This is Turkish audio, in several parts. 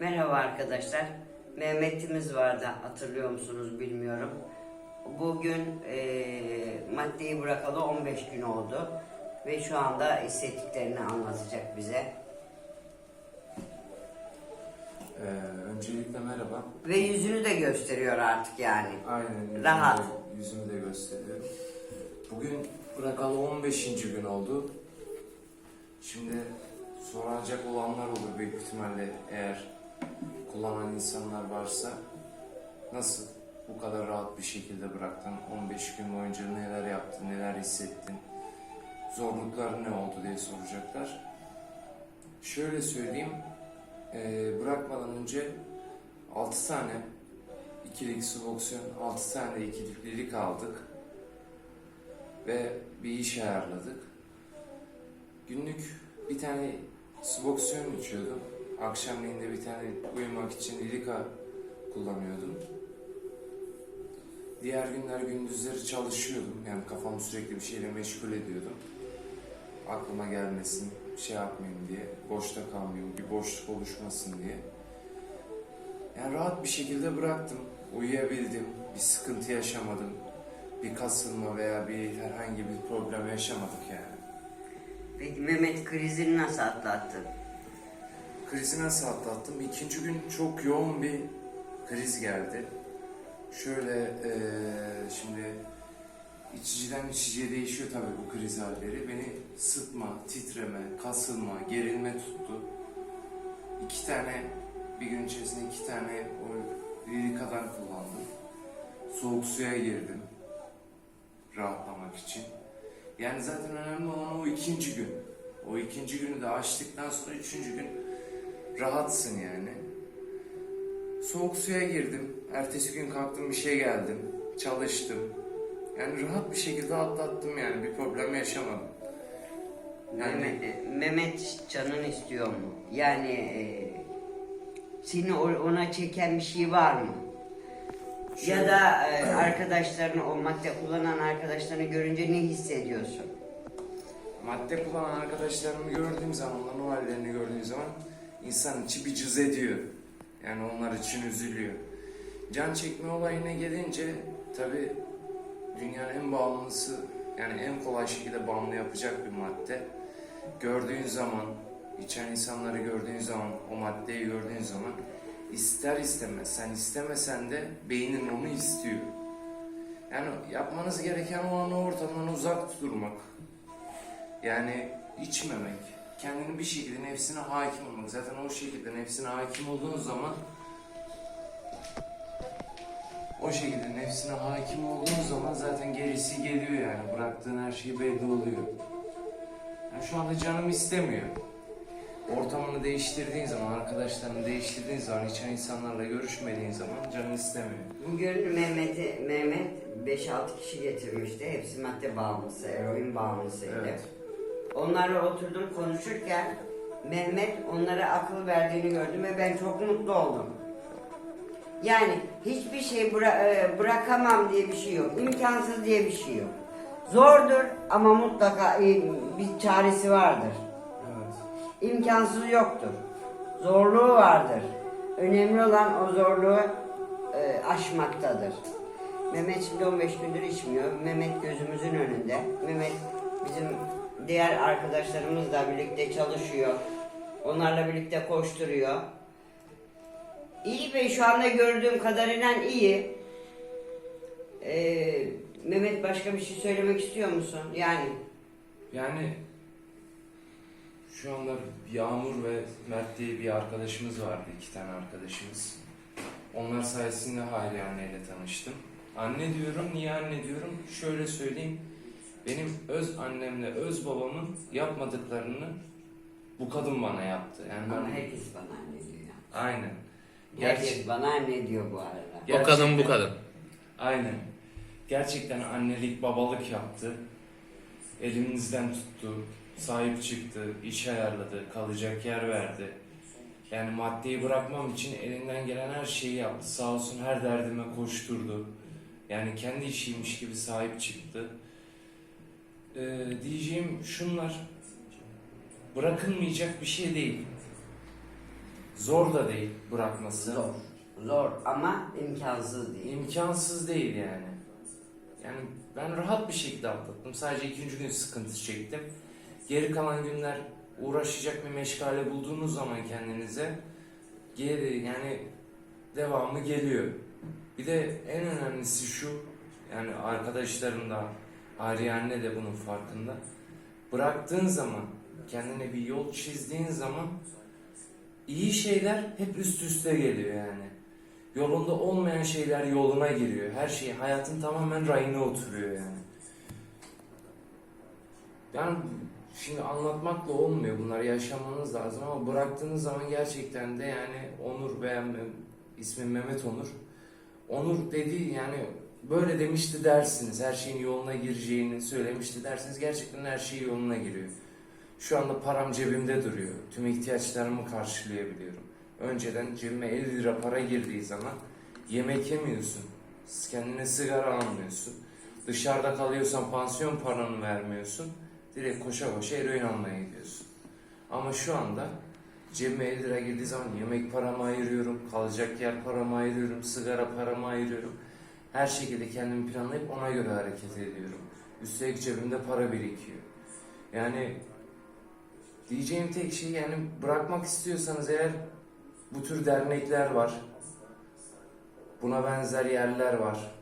Merhaba arkadaşlar. Mehmet'imiz vardı hatırlıyor musunuz bilmiyorum. Bugün eee, maddeyi bırakalı 15 gün oldu. Ve şu anda hissettiklerini anlatacak bize. Ee, öncelikle merhaba. Ve yüzünü de gösteriyor artık yani. Aynen. Rahat. yüzümü de gösteriyorum. Bugün bırakalı 15. gün oldu. Şimdi soracak olanlar olur büyük ihtimalle eğer kullanan insanlar varsa. Nasıl bu kadar rahat bir şekilde bıraktın? 15 gün boyunca neler yaptın, neler hissettin? Zorlukları ne oldu diye soracaklar. Şöyle söyleyeyim, ee, bırakmadan önce 6 tane ikilik suboksiyon, 6 tane de ikiliklilik aldık ve bir iş ayarladık. Günlük bir tane suboksiyon içiyordum. Akşamleyin de bir tane uyumak için ilika kullanıyordum. Diğer günler gündüzleri çalışıyordum. Yani kafamı sürekli bir şeyle meşgul ediyordum. Aklıma gelmesin, şey yapmayayım diye, boşta kalmayayım, bir boşluk oluşmasın diye. Yani rahat bir şekilde bıraktım. Uyuyabildim. Bir sıkıntı yaşamadım. Bir kasılma veya bir herhangi bir problem yaşamadık yani. Peki Mehmet krizini nasıl atlattı? Krizi nasıl atlattım? İkinci gün çok yoğun bir kriz geldi. Şöyle eee, şimdi içiciden içiciye değişiyor tabii bu kriz halleri. Beni sıtma, titreme, kasılma, gerilme tuttu. İki tane, bir gün içerisinde iki tane o lirikadan kullandım. Soğuk suya girdim. Rahatlamak için. Yani zaten önemli olan o ikinci gün. O ikinci günü de açtıktan sonra üçüncü gün rahatsın yani. Soğuk suya girdim. Ertesi gün kalktım bir şey geldim. Çalıştım. Yani rahat bir şekilde atlattım yani bir problem yaşamadım. Yani Mehmet, Mehmet canın istiyor mu? Yani eee, seni ona çeken bir şey var mı? Ya Şöyle- da eee, arkadaşlarını, o madde kullanan arkadaşlarını görünce ne hissediyorsun? madde kullanan arkadaşlarımı gördüğüm zaman, onların hallerini gördüğüm zaman insan içi bir cız ediyor. Yani onlar için üzülüyor. Can çekme olayına gelince tabi dünyanın en bağımlısı yani en kolay şekilde bağımlı yapacak bir madde. Gördüğün zaman, içen insanları gördüğün zaman, o maddeyi gördüğün zaman ister istemez, sen istemesen de beynin onu istiyor. Yani yapmanız gereken o an o ortamdan uzak durmak. Yani içmemek, kendini bir şekilde nefsine hakim olmak. Zaten o şekilde nefsine hakim olduğun zaman o şekilde nefsine hakim olduğun zaman zaten gerisi geliyor yani. Bıraktığın her şey belli oluyor. Yani şu anda canım istemiyor. Ortamını değiştirdiğin zaman, arkadaşlarını değiştirdiğin zaman, içen insanlarla görüşmediğin zaman canın istemiyor. Bugün Mehmet'i, Mehmet 5-6 kişi getirmişti. Hepsi madde bağımlısı, eroin bağımlısıydı. Evet. Onlarla oturdum konuşurken Mehmet onlara akıl verdiğini gördüm ve ben çok mutlu oldum. Yani hiçbir şey bıra- e, bırakamam diye bir şey yok. İmkansız diye bir şey yok. Zordur ama mutlaka e, bir çaresi vardır. Evet. İmkansız yoktur. Zorluğu vardır. Önemli olan o zorluğu e, aşmaktadır. Mehmet şimdi 15 gündür içmiyor. Mehmet gözümüzün önünde. Mehmet bizim diğer arkadaşlarımızla birlikte çalışıyor. Onlarla birlikte koşturuyor. İyi ve şu anda gördüğüm kadarıyla iyi. Ee, Mehmet başka bir şey söylemek istiyor musun? Yani Yani şu anda Yağmur ve Mert diye bir arkadaşımız vardı, iki tane arkadaşımız. Onlar sayesinde Hayri anneyle tanıştım. Anne diyorum, niye anne diyorum? Şöyle söyleyeyim, benim öz annemle öz babamın yapmadıklarını bu kadın bana yaptı. Yani ama ben... herkes bana anne diyor. Aynen. Herkes Gerçi- bana anne diyor bu arada. Gerçekten- O kadın bu kadın. Aynen. Gerçekten annelik, babalık yaptı. Elimizden tuttu, sahip çıktı, iş ayarladı, kalacak yer verdi. Yani maddeyi bırakmam için elinden gelen her şeyi yaptı. Sağ olsun her derdime koşturdu. Yani kendi işiymiş gibi sahip çıktı. Ee, diyeceğim şunlar, bırakılmayacak bir şey değil. Zor da değil bırakması. Zor. Zor ama imkansız değil. İmkansız değil yani. Yani ben rahat bir şekilde atlattım. Sadece ikinci gün sıkıntı çektim. Geri kalan günler uğraşacak bir meşgale bulduğunuz zaman kendinize geri yani devamı geliyor. Bir de en önemlisi şu yani arkadaşlarım da Ari anne de bunun farkında. Bıraktığın zaman kendine bir yol çizdiğin zaman iyi şeyler hep üst üste geliyor yani. Yolunda olmayan şeyler yoluna giriyor. Her şey hayatın tamamen rayına oturuyor yani. Yani şimdi anlatmakla olmuyor bunlar yaşamanız lazım ama bıraktığınız zaman gerçekten de yani Onur beğenmem ismim Mehmet Onur. Onur dedi yani böyle demişti dersiniz her şeyin yoluna gireceğini söylemişti dersiniz gerçekten her şey yoluna giriyor. Şu anda param cebimde duruyor. Tüm ihtiyaçlarımı karşılayabiliyorum. Önceden cebime 50 lira para girdiği zaman yemek yemiyorsun. Kendine sigara almıyorsun. Dışarıda kalıyorsan pansiyon paranı vermiyorsun. Direkt koşa koşa eroin almaya gidiyorsun. Ama şu anda cebime 50 lira girdiği zaman yemek paramı ayırıyorum, kalacak yer paramı ayırıyorum, sigara paramı ayırıyorum. Her şekilde kendimi planlayıp ona göre hareket ediyorum. Üstelik cebimde para birikiyor. Yani diyeceğim tek şey yani bırakmak istiyorsanız eğer bu tür dernekler var. Buna benzer yerler var.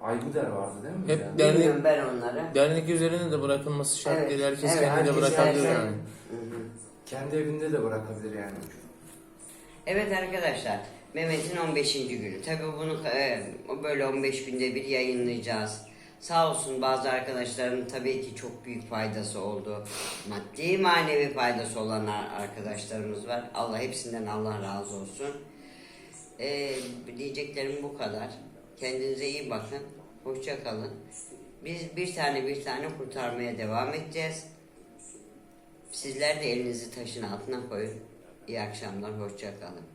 Ayguder vardı değil mi? Hep ya? dernek, Bilmiyorum ben onları. dernek üzerine de bırakılması şart Evet, değil. Herkes evet, kendi de herkes bırakabilir her- yani. Hı hı. Kendi evinde de bırakabilir yani. Evet arkadaşlar, Mehmet'in 15. günü. Tabii bunu e, böyle 15 günde bir yayınlayacağız. Sağ olsun bazı arkadaşlarımın tabii ki çok büyük faydası oldu. Maddi manevi faydası olan ar- arkadaşlarımız var. Allah hepsinden Allah razı olsun. E, diyeceklerim bu kadar. Kendinize iyi bakın. Hoşça kalın. Biz bir tane bir tane kurtarmaya devam edeceğiz. Sizler de elinizi taşın altına koyun. İyi akşamlar, hoşça kalın.